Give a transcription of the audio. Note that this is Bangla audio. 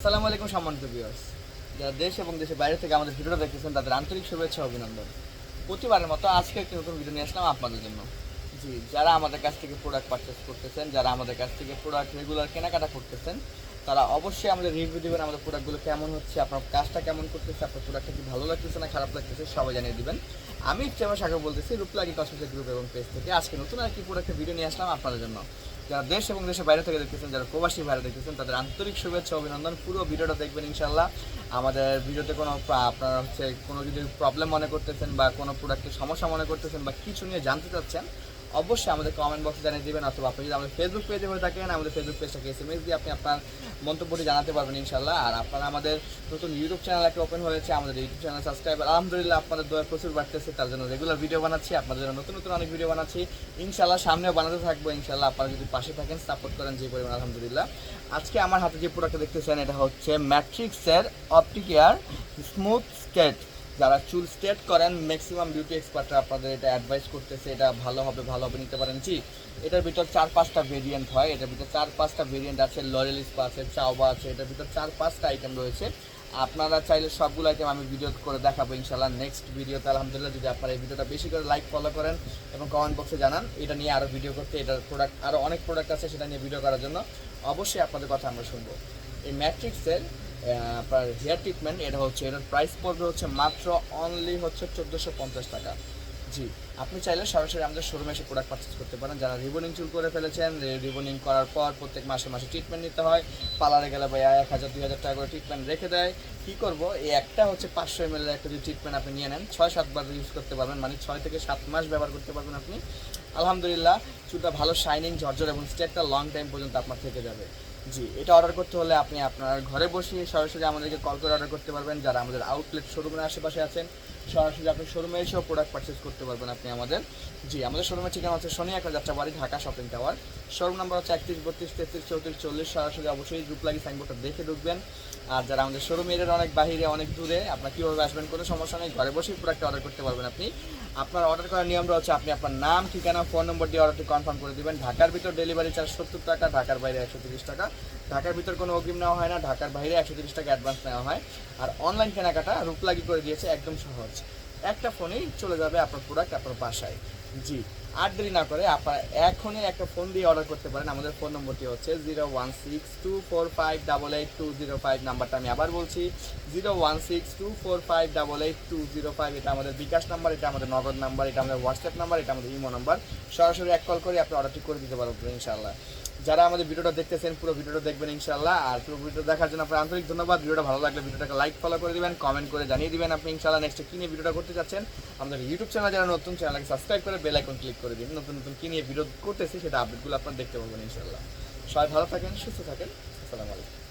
আসসালামু আলাইকুম সম্মানিত ভিউয়ার্স যারা দেশ এবং দেশের বাইরে থেকে আমাদের ভিডিওটা দেখতেছেন, তাদের আন্তরিক শুভেচ্ছা অভিনন্দন। প্রতিবারের মতো আজকে একটি নতুন ভিডিও নিয়ে আসলাম আপনাদের জন্য। জি, যারা আমাদের কাছ থেকে প্রোডাক্ট পারচেস করতেছেন, যারা আমাদের কাছ থেকে প্রোডাক্ট রেগুলার কেনাকাটা করতেছেন, তারা অবশ্যই আমাদের রিভিউ দেবেন আমাদের প্রোডাক্টগুলো কেমন হচ্ছে, আপনার কাজটা কেমন করতেছে, আপনার প্রোডাক্টটা কি ভালো লাগতেছে না খারাপ লাগতেছে, সবাই জানিয়ে দেবেন। আমি ইফতেমা সাগর বলতেছি, রূপলাগি কসমেটিক গ্রুপ এবং পেজ থেকে আজকে নতুন আর কি প্রোডাক্টের ভিডিও নিয়ে আসলাম আপনাদের জন্য। যারা দেশ এবং দেশের বাইরে থেকে দেখতেছেন, যারা প্রবাসী বাইরে দেখতেছেন, তাদের আন্তরিক শুভেচ্ছা, অভিনন্দন। পুরো ভিডিওটা দেখবেন ইনশাল্লাহ আমাদের ভিডিওতে কোনো আপনারা হচ্ছে কোনো যদি প্রবলেম মনে করতেছেন বা কোনো প্রোডাক্টের সমস্যা মনে করতেছেন বা কিছু নিয়ে জানতে চাচ্ছেন অবশ্যই আমাদের কমেন্ট বক্সে জানিয়ে দেবেন, অথবা আপনি যদি আমাদের ফেসবুক পেজে হয়ে থাকেন, আমাদের ফেসবুক পেজটাকে এস এম এস দিয়ে আপনি আপনার মন্তব্যটি জানাতে পারবেন ইনশাল্লাহ আর আপনারা আমাদের নতুন ইউটিউব চ্যানেল একটা ওপেন হয়েছে, আমাদের ইউটিউব চ্যানেল সাবস্ক্রাইবার আলহামদুলিল্লাহ আপনাদের দয়া প্রচুর বাড়তেছে, তার জন্য রেগুলার ভিডিও বানাচ্ছি, আপনাদের জন্য নতুন নতুন অনেক ভিডিও বানাচ্ছি। ইনশাল্লাহ সামনেও বানাতে থাকব ইনশাল্লাহ আপনারা যদি পাশে থাকেন সাপোর্ট করেন যে পরিমাণ, আলহামদুলিল্লাহ। আজকে আমার হাতে যে প্রোডাক্টটা দেখতেছেন, এটা হচ্ছে ম্যাট্রিক্সের অপটিকেয়ার স্মুথ স্কেট যারা চুল স্ট্রেট করেন ম্যাক্সিমাম বিউটি এক্সপার্টরা আপনাদের এটা অ্যাডভাইস করতেছে, এটা ভালো হবে ভালো হবে, নিতে পারেন। জি, এটার ভিতর চার পাঁচটা ভেরিয়েন্ট হয়। এটার ভিতর চার পাঁচটা ভেরিয়েন্ট আছে লরেল স্পা আছে চাওবা আছে, এটার ভিতর চার পাঁচটা আইটেম রয়েছে। আপনারা চাইলে সবগুলো আইটেম আমি ভিডিও করে দেখাবো ইনশাল্লাহ নেক্সট ভিডিওতে আলহামদুলিল্লাহ, যদি আপনারা এই ভিডিওটা বেশি করে লাইক ফলো করেন এবং কমেন্ট বক্সে জানান, এটা নিয়ে আরও ভিডিও করতে, এটার প্রোডাক্ট আরও অনেক প্রোডাক্ট আছে সেটা নিয়ে ভিডিও করার জন্য, অবশ্যই আপনাদের কথা আমরা শুনব। এই ম্যাট্রিক্সের আপনার হেয়ার ট্রিটমেন্ট এটা হচ্ছে, এটার প্রাইস পড়বে হচ্ছে মাত্র অনলি হচ্ছে চোদ্দোশো পঞ্চাশ টাকা। জি, আপনি চাইলে সরাসরি আমাদের শোরুমে এসে প্রোডাক্ট পারচেস করতে পারেন। যারা রিবনিং চুল করে ফেলেছেন রিবনিং করার পর প্রত্যেক মাসে মাসে ট্রিটমেন্ট নিতে হয়। পার্লারে গেলে ভাই এক হাজার, দুই হাজার টাকা করে ট্রিটমেন্ট রেখে দেয়। কী করব? এই একটা হচ্ছে পাঁচশো এম একটা যদি ট্রিটমেন্ট আপনি নিয়ে নেন, ছয় সাতবার ইউজ করতে পারবেন। মানে ছয় থেকে সাত মাস ব্যবহার করতে পারবেন আপনি। আলহামদুলিল্লাহ, চুলটা ভালো শাইনিং ঝরঝর এবং স্টেটটা লং টাইম পর্যন্ত আপনার থেকে যাবে। জি, এটা অর্ডার করতে হলে আপনি আপনার ঘরে বসে সরাসরি আমাদেরকে কল করে অর্ডার করতে পারবেন। যারা আমাদের আউটলেট শোরুমের আশেপাশে আছেন সরাসরি আপনি শোরুমে এসেও প্রোডাক্ট পারচেস করতে পারবেন আপনি আমাদের। জি, আমাদের শোরুমের ঠিকানা হচ্ছে শনি একটা Jatrabari Dhaka shopping tower showroom number হচ্ছে একত্রিশ, বত্রিশ, তেত্রিশ, চৌত্রিশ, চল্লিশ। সরাসরি অবশ্যই গ্রুপ লাগি সাইনবোর্ডটা দেখে ঢুকবেন। আর যারা আমাদের শোরুম শোরুমের অনেক বাহিরে অনেক দূরে, আপনার কীভাবে আসবেন, কোনো সমস্যা নেই, ঘরে বসেই প্রোডাক্ট অর্ডার করতে পারবেন আপনি। আপনার অর্ডার করার নিয়মটা হচ্ছে আপনি আপনার নাম, ঠিকানা ফোন নম্বর দিয়ে অর্ডারটি কনফার্ম করে দেবেন। ঢাকার ভিতর ডেলিভারি চার্জ সত্তর টাকা, ঢাকার বাইরে একশো টাকা। ঢাকার ভিতর কোনো অগ্রিম নেওয়া হয় না, ঢাকার বাইরে একশো তিরিশ টাকা অ্যাডভান্স নেওয়া হয়। আর অনলাইন কেনাকাটা রূপলাগি করে দিয়েছে একদম সহজ। একটা ফোনেই চলে যাবে আপনার প্রোডাক্ট আপনার বাসায়। জি, আর দেরি না করে আপনার এখনই একটা ফোন দিয়ে অর্ডার করতে পারেন। আমাদের ফোন নম্বরটি হচ্ছে zero one six two four five double eight two zero five নাম্বারটা আমি আবার বলছি। Zero one six two four five double eight two zero five, এটা আমাদের বিকাশ নাম্বার, এটা আমাদের নগদ নাম্বার, এটা আমাদের হোয়াটসঅ্যাপ নাম্বার, এটা আমাদের ইমো নাম্বার। সরাসরি এক কল করে আপনি অর্ডারটি করে দিতে পারবেন ইনশাআল্লাহ। যারা আমাদের ভিডিওটা দেখতেছেন, পুরো ভিডিওটা দেখবেন ইনশাল্লাহ আর পুরো ভিডিও দেখার জন্য আপনার আন্তরিক ধন্যবাদ। ভিডিওটা ভালো লাগলে ভিডিওটাকে লাইক ফলো করে দিবেন কমেন্ট করে জানিয়ে দিবেন আপনি ইনশাল্লাহ নেক্সট কী নিয়ে ভিডিওটা করতে চাচ্ছেন। আমাদের ইউটিউব চ্যানেল যারা নতুন চ্যানেলকে সাবস্ক্রাইব করে বেল আইকন ক্লিক করে দিন। নতুন নতুন কী নিয়ে ভিডিও করতেছি, সেটা আপডেটগুলো আপনারা দেখতে পাবেন ইনশাল্লাহ সবাই ভালো থাকেন, সুস্থ থাকেন। আসসালামু আলাইকুম।